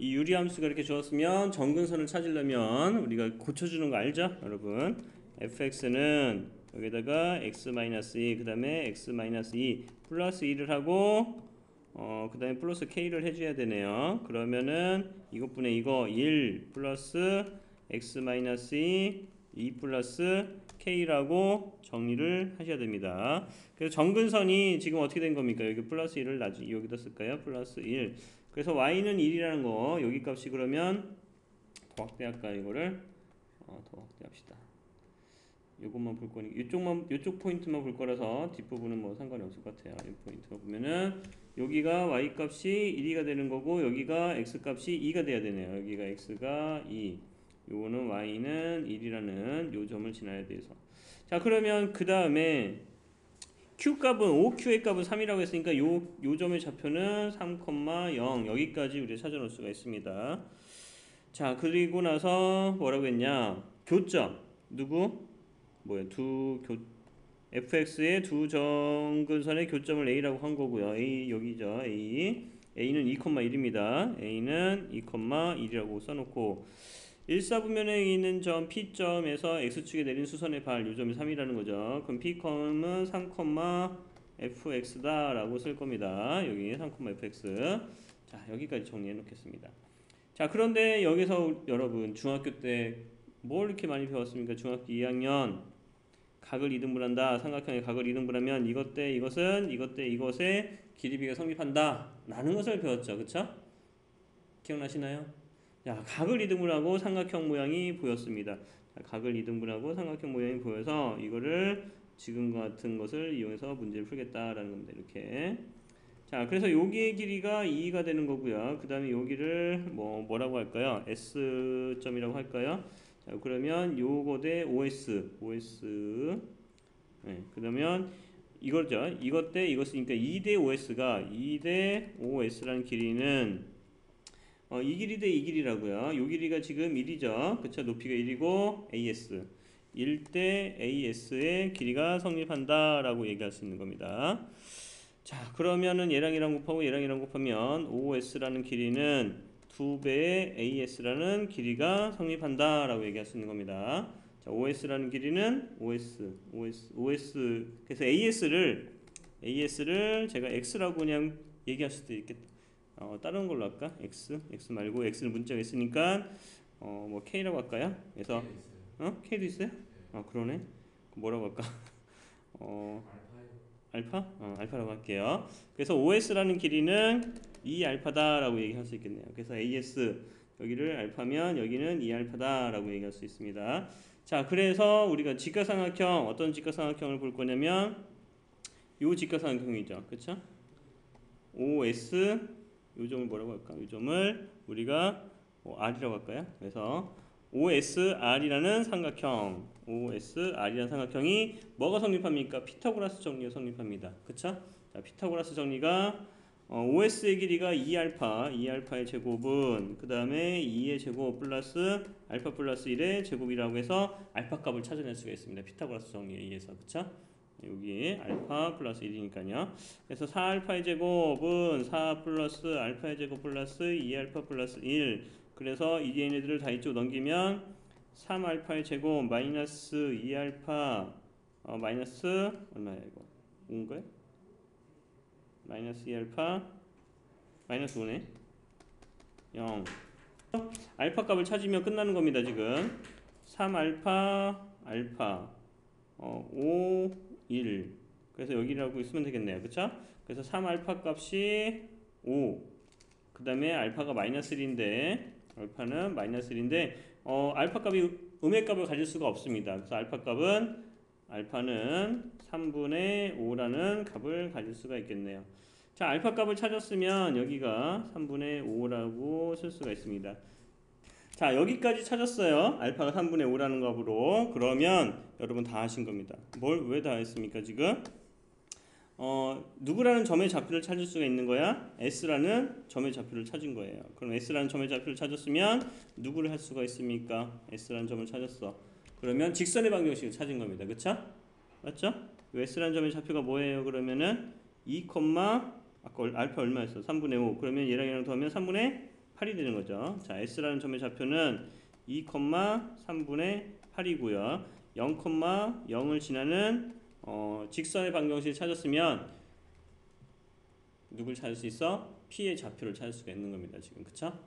이 유리함수가 이렇게 주었으면 정근선을 찾으려면 우리가 고쳐주는 거 알죠? 여러분 fx는 여기다가 x-2 그 다음에 x-2 플러스 2를 하고 어, 그 다음에 플러스 k를 해줘야 되네요 그러면은 이것분의 이거 1 플러스 x-2 2 플러스 k라고 정리를 하셔야 됩니다 그래서 정근선이 지금 어떻게 된 겁니까? 여기 플러스 1을 나중 여기다 쓸까요? 플러스 1 그래서 y는 1이라는 거 여기 값이 그러면 더 확대할까 이거를 어, 더 확대합시다. 요것만 볼 거니 이쪽만 이쪽 포인트만 볼 거라서 뒷부분은 뭐 상관이 없을 것 같아요. 이 포인트만 보면은 여기가 y 값이 1이가 되는 거고 여기가 x 값이 2가 돼야 되네요. 여기가 x가 2 요거는 y는 1이라는 요 점을 지나야 돼서 자 그러면 그 다음에 q 값은 5q의 값은 3이라고 했으니까 요, 요 점의 좌표는 3,0 여기까지 우리가 찾아놓을 수가 있습니다. 자 그리고 나서 뭐라고 했냐? 교점. 누구? 뭐야 두 교, fx의 두 정근선의 교점을 a라고 한 거고요. A 여기죠. A. A는 2,1입니다. A는 2,1이라고 써놓고 일사분면에 있는 점 P점에서 X축에 내린 수선의 발 요점이 3이라는 거죠. 그럼 P컴은 3, fx다 라고 쓸 겁니다. 여기 3, fx 자 여기까지 정리해 놓겠습니다. 자 그런데 여기서 여러분 중학교 때 뭘 이렇게 많이 배웠습니까? 중학교 2학년 각을 이등분한다. 삼각형의 각을 이등분하면 이것 때 이것은 이것 때 이것의 길이비가 성립한다. 라는 것을 배웠죠. 그쵸? 기억나시나요? 자, 각을 이등분하고 삼각형 모양이 보였습니다. 자, 각을 이등분하고 삼각형 모양이 보여서 이거를 지금 같은 것을 이용해서 문제를 풀겠다라는 겁니다. 이렇게. 자, 그래서 여기의 길이가 2가 되는 거고요. 그 다음에 여기를 뭐, 뭐라고 할까요? S점이라고 할까요? 자, 그러면 요거 대 OS, OS. 네, 그러면 이거죠. 이것 대 이것 이니까 2대 OS가 2대 OS라는 길이는 어, 이 길이 대 이 길이라고요. 요 길이가 지금 1이죠. 그쵸? 높이가 1이고 AS. 1 대 AS의 길이가 성립한다라고 얘기할 수 있는 겁니다. 자, 그러면은 얘랑 얘랑 곱하고 얘랑 얘랑 곱하면 OS라는 길이는 2배의 AS라는 길이가 성립한다라고 얘기할 수 있는 겁니다. 자, OS라는 길이는 OS, OS, OS. 그래서 AS를 AS를 제가 X라고 그냥 얘기할 수도 있겠다. 어, 다른 걸로 할까? X, X 말고 X는 문자가 있으니까 어, 뭐 K라고 할까요? 그래서 어? K도 있어요? 아 그러네. 뭐라고 할까? 어, 알파? 어, 알파라고 할게요. 그래서 OS라는 길이는 2알파다라고 얘기할 수 있겠네요. 그래서 AS 여기를 알파면 여기는 2알파다라고 얘기할 수 있습니다. 자, 그래서 우리가 직각삼각형 어떤 직각삼각형을 볼 거냐면 요 직각삼각형이죠. 그렇죠? OS 요 점을 뭐라고 할까? 요 점을 우리가 뭐 R이라고 할까요? 그래서 OSR이라는 삼각형, OSR이라는 삼각형이 뭐가 성립합니까? 피타고라스 정리가 성립합니다. 그쵸? 자, 피타고라스 정리가 어, OS의 길이가 2알파, 2알파의 제곱은 그 다음에 2의 제곱 플러스 알파 플러스 1의 제곱이라고 해서 알파 값을 찾아낼 수가 있습니다. 피타고라스 정리에 의해서. 그쵸? 여기 알파 플러스 1이니까요. 그래서 4알파의 제곱은 4 플러스 알파의 제곱 플러스 2알파 플러스 1 그래서 이 얘네들을 다 이쪽 넘기면 3알파의 제곱 마이너스 2알파 어, 마이너스 얼마야 이거? 5인가요? 마이너스 2알파 마이너스 5네. 0 알파 값을 찾으면 끝나는 겁니다 지금. 3알파 알파. 어, 5 1 그래서 여기라고 있으면 되겠네요 그쵸? 그래서 3알파 값이 5 그 다음에 알파가 마이너스 1인데 알파는 마이너스 1인데 어, 알파 값이 음의 값을 가질 수가 없습니다. 그래서 알파 값은 알파는 3분의 5라는 값을 가질 수가 있겠네요. 자, 알파 값을 찾았으면 여기가 3분의 5라고 쓸 수가 있습니다. 자, 여기까지 찾았어요. 알파가 3분의 5라는 값으로. 그러면 여러분 다 하신 겁니다. 뭘 왜 다 했습니까, 지금? 어, 누구라는 점의 좌표를 찾을 수가 있는 거야? S라는 점의 좌표를 찾은 거예요. 그럼 S라는 점의 좌표를 찾았으면 누구를 할 수가 있습니까? S라는 점을 찾았어. 그러면 직선의 방정식을 찾은 겁니다. 그쵸? 맞죠? S라는 점의 좌표가 뭐예요? 그러면은 2, 아까 알파 얼마였어? 3분의 5. 그러면 얘랑 얘랑 더하면 3분의 8이 되는 거죠. 자, S라는 점의 좌표는 2,3분의 8이고요. 0,0을 지나는 어, 직선의 방정식을 찾았으면 누굴 찾을 수 있어? P의 좌표를 찾을 수가 있는 겁니다. 지금 그쵸?